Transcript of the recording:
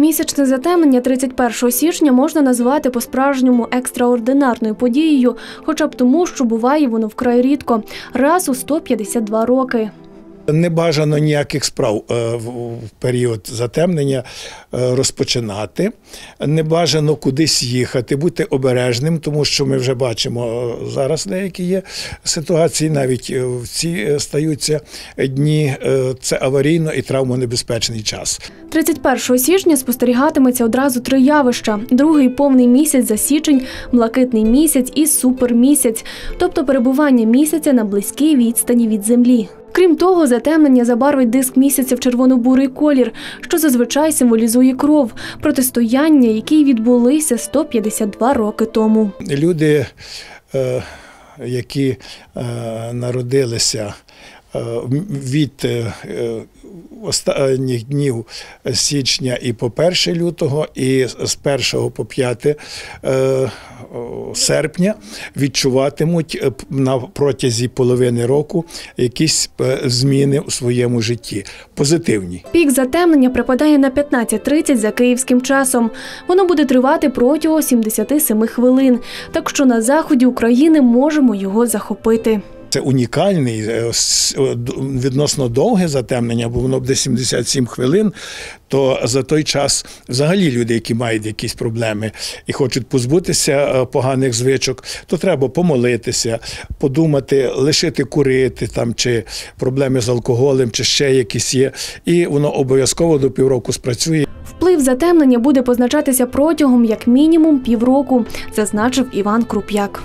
Місячне затемнення 31 січня можна назвати по-справжньому екстраординарною подією, хоча б тому, що буває воно вкрай рідко раз у 152 роки. Не бажано ніяких справ е, в період затемнення е, розпочинати. Не бажано кудись їхати, бути обережним, тому що ми вже бачимо е, зараз деякі є ситуації, навіть в ці стаються дні. Це аварійно і травмонебезпечний час. 31 січня спостерігатиметься одразу три явища: другий повний місяць за січень, блакитний місяць і супермісяць, тобто перебування місяця на близькій відстані від землі. Крім того, затемнення забарвить диск місяця в червоно-бурий колір, що зазвичай символізує кров, протистояння, які відбулися 152 роки тому. Люди, е, які е, народилися від е, е, останніх днів січня і по 1 лютого, і з 1 по 5 е, серпня відчуватимуть е, на протязі половини року якісь е, зміни у своєму житті, позитивні. Пік затемнення припадає на 15.30 за київським часом. Воно буде тривати протягом 77 хвилин, так що на заході України можемо його захопити. Це унікальний е, відносно довге затемнення, бо воно буде 77 хвилин. То за той час взагалі люди, які мають якісь проблеми і хочуть позбутися е, поганих звичок, то треба помолитися, подумати, лишити курити там, чи проблеми з алкоголем, чи ще якісь є. І воно обов'язково до півроку спрацює. Вплив затемнення буде позначатися протягом як мінімум півроку, зазначив Іван Круп'як.